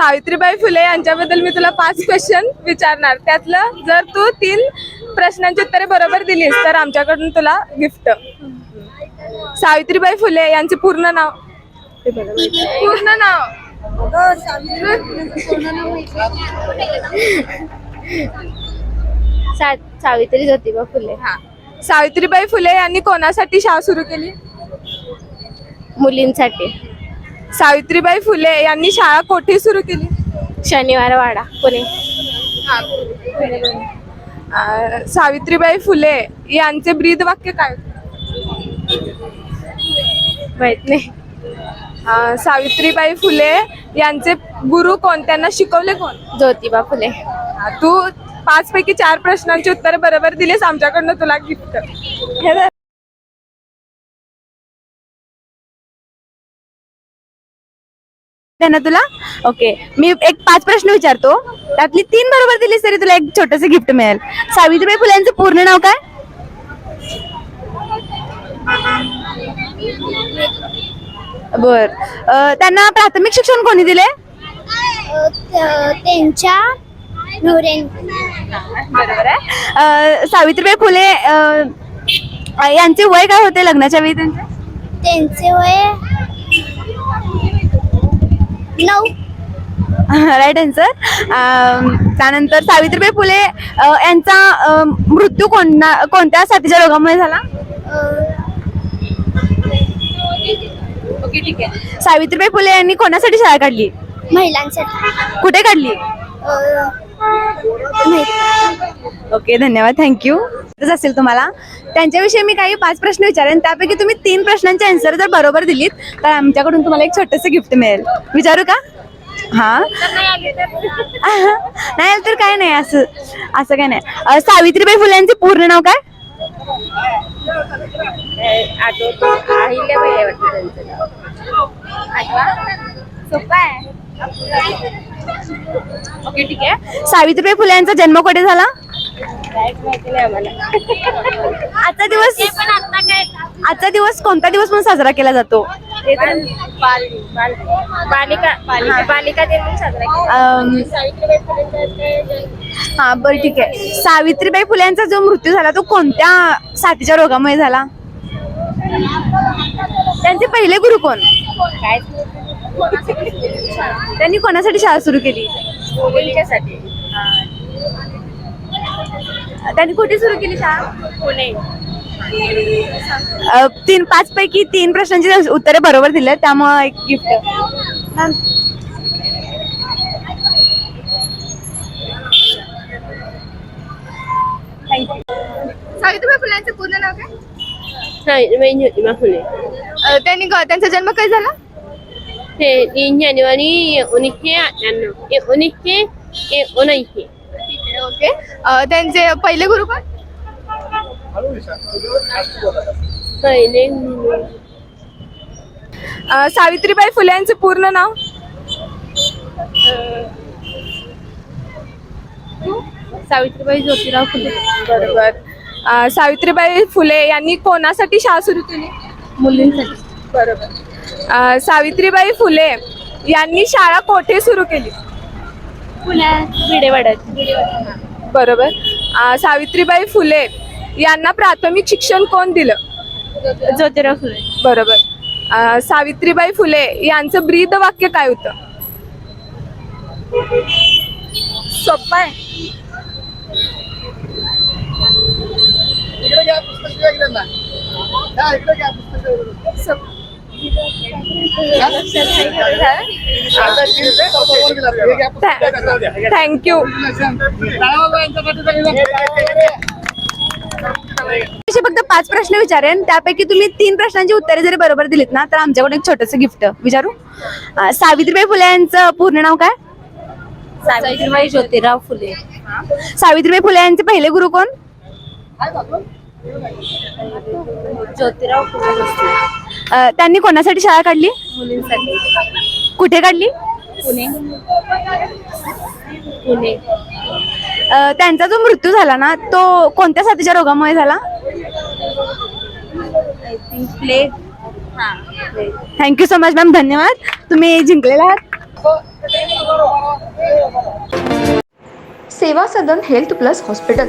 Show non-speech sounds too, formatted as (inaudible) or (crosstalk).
सावित्रीबाई फुले यांच्याबद्दल मी तुला पाच क्वेश्चन विचारणार. त्यातलं जर तू तीन प्रश्नांची उत्तरे बरोबर दिलीस तर आमच्याकडून तुला गिफ्ट सावित्रीबाई फुले यांचे पूर्ण नाव. पूर्ण नाव. सावित्री ज्योतिबा फुले. हा. सावित्रीबाई फुले यांनी कोणासाठी शाळा सुरू केली? मुलींसाठी. सावित्रीबाई फुले यांनी शाळा कोठे सुरू केली? शनिवार वाडा पुणे अं, सावित्रीबाई फुले यांचे ब्रीद वाक्य काय माहीत नाही. अं, सावित्रीबाई फुले यांचे गुरु कोण? त्यांना शिकवले कोण? ज्योतिबा फुले. तू पाच पैकी चार प्रश्नांची उत्तरे बरोबर दिलीस. आमच्याकडनं तुला गिफ्ट ना तुला? ओके मी एक पाच प्रश्न विचारतो. त्यातली तीन बरोबर दिलीस तरी तुला एक छोटस गिफ्ट मिळेल. सावित्रीबाई फुल्यांचं पूर्ण नाव काय? बर. त्यांना प्राथमिक शिक्षण कोणी दिले त्यांच्या बरोबर आहे. सावित्रीबाई फुले यांचे वय काय होते लग्नाच्या वेळी त्यांचे? त्यांचे वय नऊ राईट आन्सर त्यानंतर सावित्रीबाई फुले यांचा मृत्यू कोणा कोणत्या साथीच्या रोगामुळे झाला? ओके ठीक आहे. सावित्रीबाई फुले यांनी कोणासाठी शाळा काढली? महिलांसाठी. कुठे काढली? ओके धन्यवाद. थँक्यू असेल तुम्हाला. त्यांच्याविषयी मी काही पाच प्रश्न विचारेन. त्यापैकी तुम्ही तीन प्रश्नांचे आन्सर जर बरोबर दिलीत तर आमच्याकडून तुम्हाला एक छोटस गिफ्ट मिळेल. विचारू का? हा. (laughs) नाही तर काय नाही असं असं काय नाही. सावित्रीबाई फुल्यांचे पूर्ण नाव काय? ओके ठीक आहे. सावित्रीबाई फुले यांचा जन्म कुठे झाला? आजचा दिवस आजचा दिवस कोणता दिवस म्हणून साजरा केला जातो? हा बरं ठीक आहे. सावित्रीबाई फुले यांचा जो मृत्यू झाला तो कोणत्या साथीच्या रोगामुळे झाला? त्यांचे पहिले गुरु कोण? त्यांनी कोणासाठी शाळा सुरू केली? मुलींच्यासाठी. त्यांनी कुठे सुरू केली शाळा? पुणे. अ, तीन पाच पैकी तीन प्रश्नांची उत्तरे बरोबर दिले त्यामुळे एक गिफ्ट सावित्रीबाई फुलेंचे पूर्ण नाव काय? सावित्रीबाई ज्योतिबा फुले. अ, त्यांनी ग- त्यांचा जन्म काय झाला? ते तीन जानेवारी एकोणीसशे अठ्ठ्याण्णव एकोणीसशे एकोणऐंशी. ओके. त्यांचे पहिले गुरु कोण? पहिले सावित्रीबाई फुले यांचे पूर्ण नाव? सावित्रीबाई ज्योतिराव फुले. बरोबर. सावित्रीबाई फुले यांनी कोणासाठी शाळा केली? मुलींसाठी. बरोबर. सावित्रीबाई फुले यांनी शाळा कोठे सुरू केली? पुण्यात भिडेवाड्यात बरोबर. सावित्रीबाई फुले यांना प्राथमिक शिक्षण कोण दिलं? ज्योतिराव फुले. बरोबर. सावित्रीबाई फुले यांचं ब्रीद वाक्य काय होतं? सोप्पा आहे. थँक्यू असे फक्त पाच प्रश्न विचारेन त्यापैकी तुम्ही तीन प्रश्नांची उत्तरे जरी बरोबर दिलीत ना तर आमच्याकडून एक छोटस गिफ्ट विचारू? सावित्रीबाई फुले यांचं पूर्ण नाव काय? सावित्रीबाई ज्योतिराव फुले. सावित्रीबाई फुले यांचे पहिले गुरु कोण? ज्योतिराव फुले. अ, त्यांनी कोणासाठी शाळा काढली? मुलींसाठी. कुठे काढली? पुणे. पुणे. अ, त्यांचा जो मृत्यू झाला ना तो कोणत्या साथीच्या रोगामुळे झाला? I think play thank you so much ma'am धन्यवाद. तुम्ही जिंकलेला आहात. Seva Sadan health plus hospital.